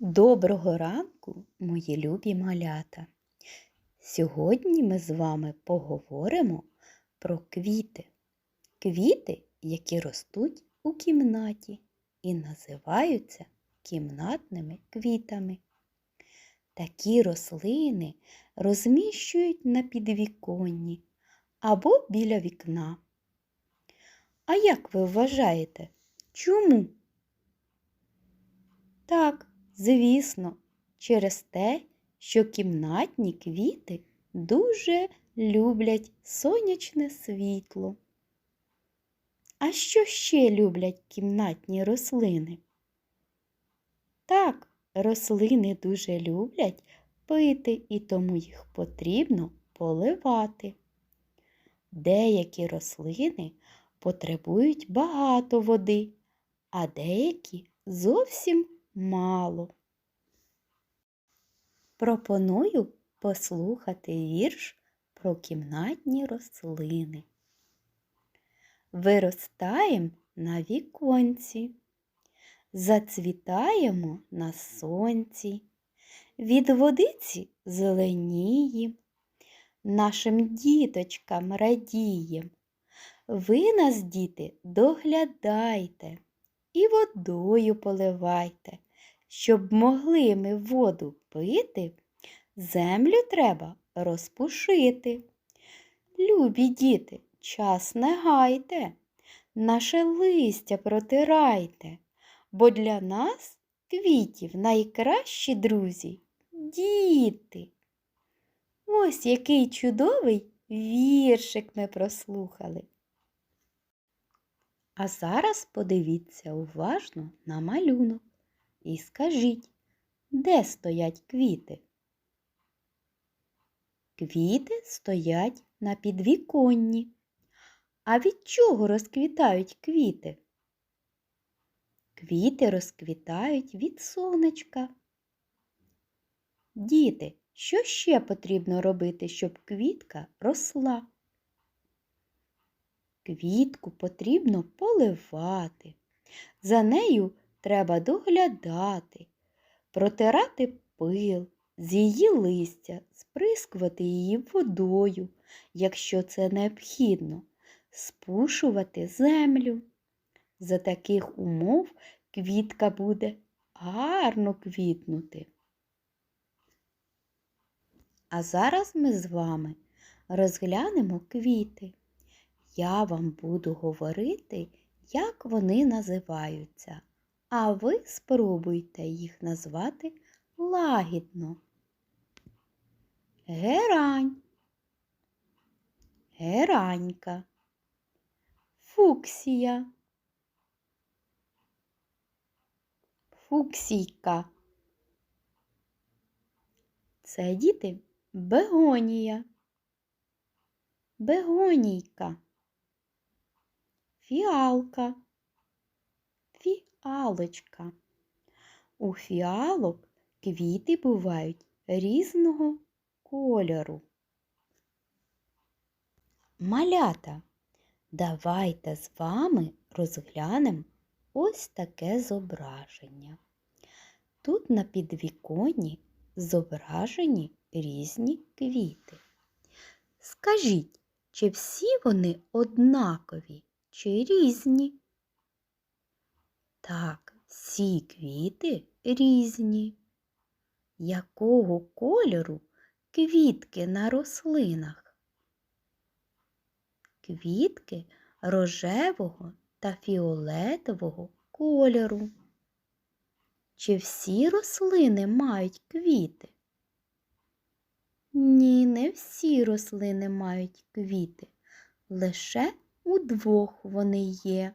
Доброго ранку, мої любі малята! Сьогодні ми з вами поговоримо про квіти. Квіти, які ростуть у кімнаті і називаються кімнатними квітами. Такі рослини розміщують на підвіконні або біля вікна. А як ви вважаєте, чому? Так, звісно, через те, що кімнатні квіти дуже люблять сонячне світло. А що ще люблять кімнатні рослини? Так, рослини дуже люблять пити і тому їх потрібно поливати. Деякі рослини потребують багато води, а деякі зовсім мало. Пропоную послухати вірш про кімнатні рослини. Виростаєм на віконці, зацвітаємо на сонці, від водиці зеленієм, нашим діточкам радієм. Ви нас, діти, доглядайте і водою поливайте. Щоб могли ми воду пити, землю треба розпушити. Любі діти, час не гайте, наше листя протирайте, бо для нас квітів найкращі друзі діти. Ось який чудовий віршик ми прослухали. А зараз подивіться уважно на малюнок і скажіть, де стоять квіти? Квіти стоять на підвіконні. А від чого розквітають квіти? Квіти розквітають від сонечка. Діти, що ще потрібно робити, щоб квітка росла? Квітку потрібно поливати. За нею треба доглядати, протирати пил з її листя, сприскувати її водою, якщо це необхідно, спушувати землю. За таких умов квітка буде гарно квітнути. А зараз ми з вами розглянемо квіти. Я вам буду говорити, як вони називаються, а ви спробуйте їх назвати лагідно. Герань, геранька, фуксія, фуксійка. Це діти бегонія, бегонійка, фіалка, фіалочка. У фіалок квіти бувають різного кольору. Малята, давайте з вами розглянемо ось таке зображення. Тут на підвіконні зображені різні квіти. Скажіть, чи всі вони однакові, чи різні? Так, всі квіти різні. Якого кольору квітки на рослинах? Квітки рожевого та фіолетового кольору. Чи всі рослини мають квіти? Ні, не всі рослини мають квіти. Лише у двох вони є.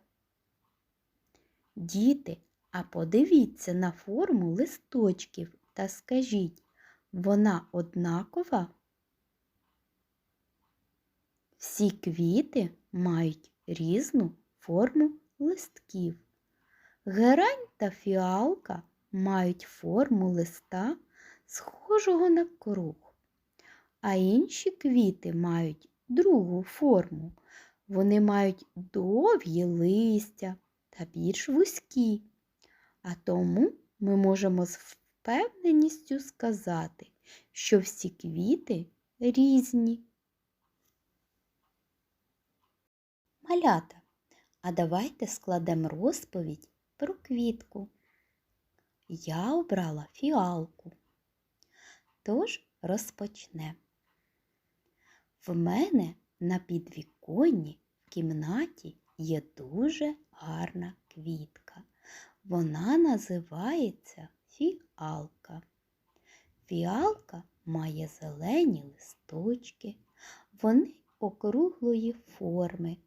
Діти, а подивіться на форму листочків та скажіть, вона однакова? Всі квіти мають різну форму листків. Герань та фіалка мають форму листа, схожого на круг, а інші квіти мають другу форму. Вони мають довгі листя та більш вузькі, а тому ми можемо з впевненістю сказати, що всі квіти різні. Малята, а давайте складемо розповідь про квітку. Я обрала фіалку. Тож розпочнемо. В мене на підвіконні в кімнаті є дуже гарна квітка. Вона називається фіалка. Фіалка має зелені листочки, вони округлої форми,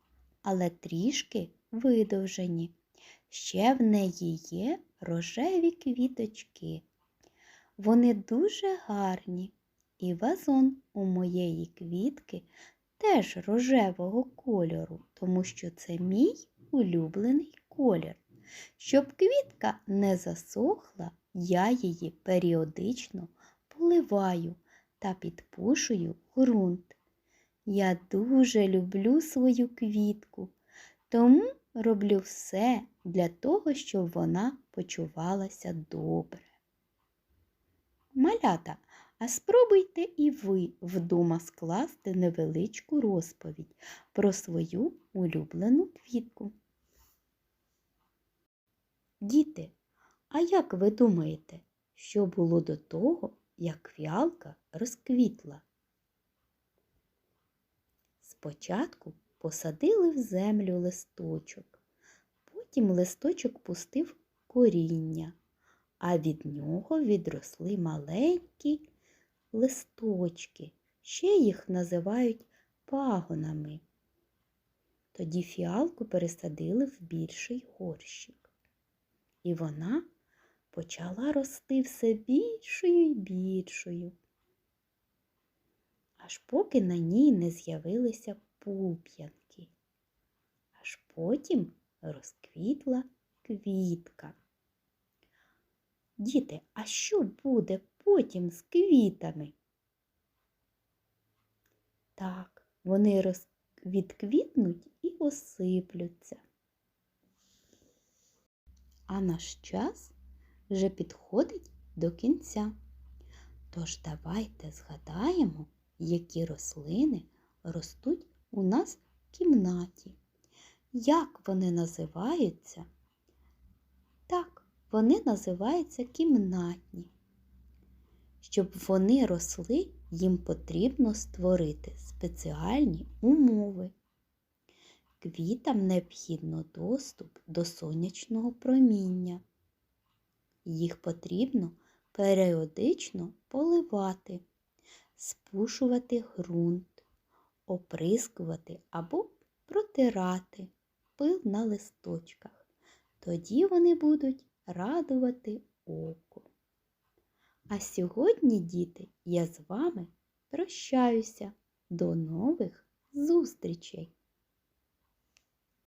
але трішки видовжені. Ще в неї є рожеві квіточки. Вони дуже гарні, і вазон у моєї квітки теж рожевого кольору, тому що це мій улюблений колір. Щоб квітка не засохла, я її періодично поливаю та підпушую ґрунт. Я дуже люблю свою квітку, тому роблю все для того, щоб вона почувалася добре. Малята, а спробуйте і ви вдома скласти невеличку розповідь про свою улюблену квітку. Діти, а як ви думаєте, що було до того, як фіалка розквітла? Спочатку посадили в землю листочок, потім листочок пустив коріння, а від нього відросли маленькі листочки, ще їх називають пагонами. Тоді фіалку пересадили в більший горщик, і вона почала рости все більшою і більшою аж поки на ній не з'явилися пуп'янки. Аж потім розквітла квітка. Діти, а що буде потім з квітами? Так, вони роз... відквітнуть і осиплються. А наш час вже підходить до кінця. Тож давайте згадаємо, які рослини ростуть у нас в кімнаті. Як вони називаються? Так, вони називаються кімнатні. Щоб вони росли, їм потрібно створити спеціальні умови. Квітам необхідно доступ до сонячного проміння. Їх потрібно періодично поливати спушувати ґрунт, оприскувати або протирати пил на листочках. Тоді вони будуть радувати око. А сьогодні, діти, я з вами прощаюся. До нових зустрічей!